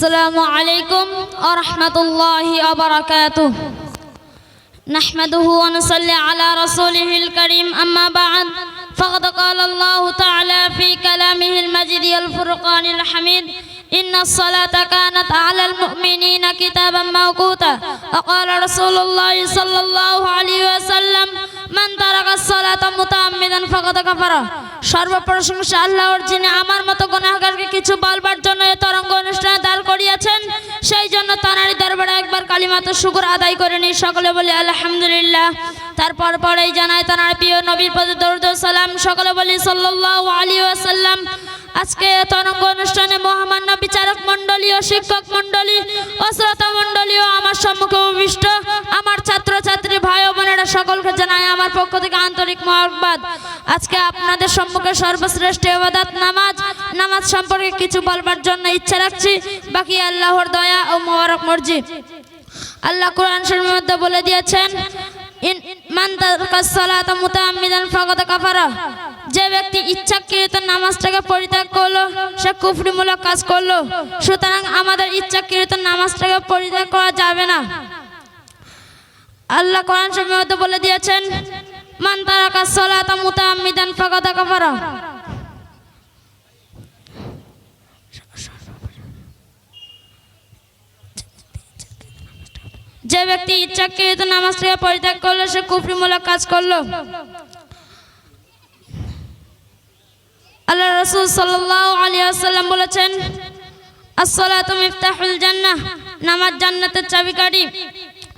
السلام عليكم ورحمة الله وبركاته نحمده ونصلي على رسوله الكريم أما بعد فقد قال الله تعالى في كلامه المجيد الفرقان الحميد إن الصلاة كانت على المؤمنين كتابا موقوتا وقال رسول الله صلى الله عليه وسلم من ترك الصلاة متعمدا فقد كفر সর্বপ্রশংসা আল্লাহর যিনি আমার মতো গুনাহগারকে কিছু বলবার জন্য এই কালিমাত শুকুর আদায় করে নিই সকলে বলি, আলহামদুলিল্লাহ। তারপর পরেই জানাই তানার প্রিয় নবীর প্রতি দরুদ সালাম। সকলে বলি, সাল্লাল্লাহু আলাইহি ওয়াসাল্লাম। আজকে তরঙ্গ অনুষ্ঠানে মহামান্য বিচারক মণ্ডলী ও শিক্ষক মণ্ডলী ও শ্রোতা ও আমার সম্মুখে উপবিষ্ট আমার ছাত্র ছাত্রী ভাই ও বোনেরা সকলকে জানায় আমার পক্ষ থেকে আন্তরিক মহব্বত আজকে আপনাদের সম্মুখে সর্বশ্রেষ্ঠ ইবাদত, নামাজ। নামাজ সম্পর্কে কিছু বলবার জন্য ইচ্ছা রাখছি। বাকি আল্লাহর দয়া ও মোবারক মর্জি। আল্লাহ কোরআন শরীফের মধ্যে বলে দিয়েছেন যে ব্যক্তি ইচ্ছাকৃত নামাজটাকে পরিত্যাগ করল, সে কুফরিমূলক কাজ করল। সুতরাং আমাদের ইচ্ছাকৃত নামাজটাকে পরিত্যাগ করা যাবে না। আল্লাহ কোরআন মধ্যে বলে দিয়েছেন, মান তারাকাস সালাতা মুতাআম্মিদান ফাকাদ কাফারা। যে ব্যক্তি ইচ্ছাকৃত থেকে পরিত্যাগ করল, সে কুফরিমূলক কাজ করল। আল্লাহ রসুল সাল্লাল্লাহু আলাইহি ওয়াসাল্লাম বলেছেন, আসসালাতু মিফতাহুল জান্নাহ নামাজ জান্নাতের চাবিকাঠি।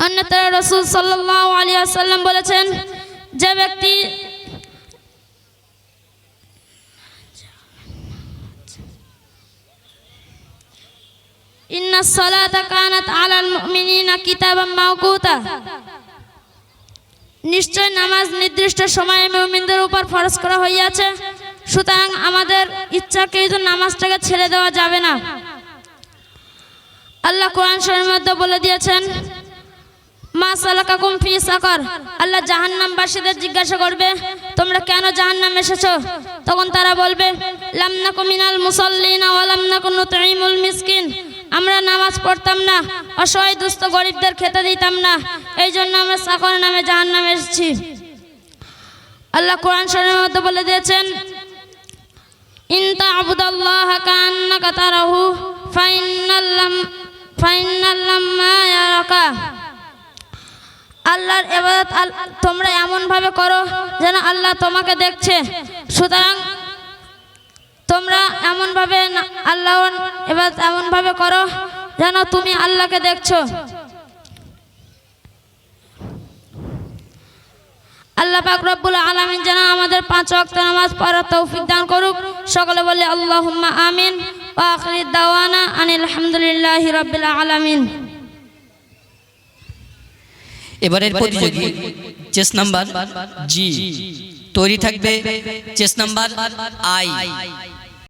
অন্যতরা রসুল সাল্লাল্লাহু আলী ওয়াসাল্লাম বলেছেন, যে ব্যক্তি ইন্না সালাতা কানাত আলাল মুমিনিনা কিতাবাম মাওকুতা নিশ্চয় নামাজ নির্দিষ্ট সময়ে মুমিনদের উপর ফরজ করা হইয়াছে। সুতরাং আমাদের ইচ্ছাকৃত নামাজটাকে ছেড়ে দেওয়া যাবে না। আল্লাহ কোরআন শরীফের মধ্যে বলে দিয়েছেন, মা সালাকাকুম ফি সাকার আল্লাহ জাহান্নামবাসীদের জিজ্ঞাসা করবে, তোমরা কেন জাহান্নামে এসেছ? তখন তারা বলবে, লাম নাকু মিনাল মুসাল্লিনা ওয়া লাম নাকু নুতঈমুল মিসকিন আমরা নামাজ পড়তাম না, অসহায় দুস্থ গরিবদের খেতে দিতাম না এই জন্য আমরা সাকর নামে জাহান্নামে এসেছি। আল্লাহ কোরআন শরীফের মধ্যে বলে দিয়েছেন, ইন তা'বুদাল্লাহ কান্নাকা তারাহু ফাইনাল্লাম আল্লাহর এবাদত তোমরা এমন ভাবে করো যেন আল্লাহ তোমাকে দেখছে। সুতরাং তোমরা এমন ভাবে আল্লাহ এবার এমন ভাবে করো যেন তুমি আল্লাহকে দেখছ। আল্লাহ পাক রব্বুল আলামিন যেন আমাদের পাঁচ ওয়াক্ত নামাজ পড়ার তৌফিক দান করুক। সকলে বলে, আল্লাহুম্মা আমিন ওয়া আখির দাওয়ানা আনিল হামদুলিল্লাহি রাব্বিল আলামিন। এবারের প্রতিযোগী, চেস নাম্বার জি। তৈরি থাকবে চেস নাম্বার আই।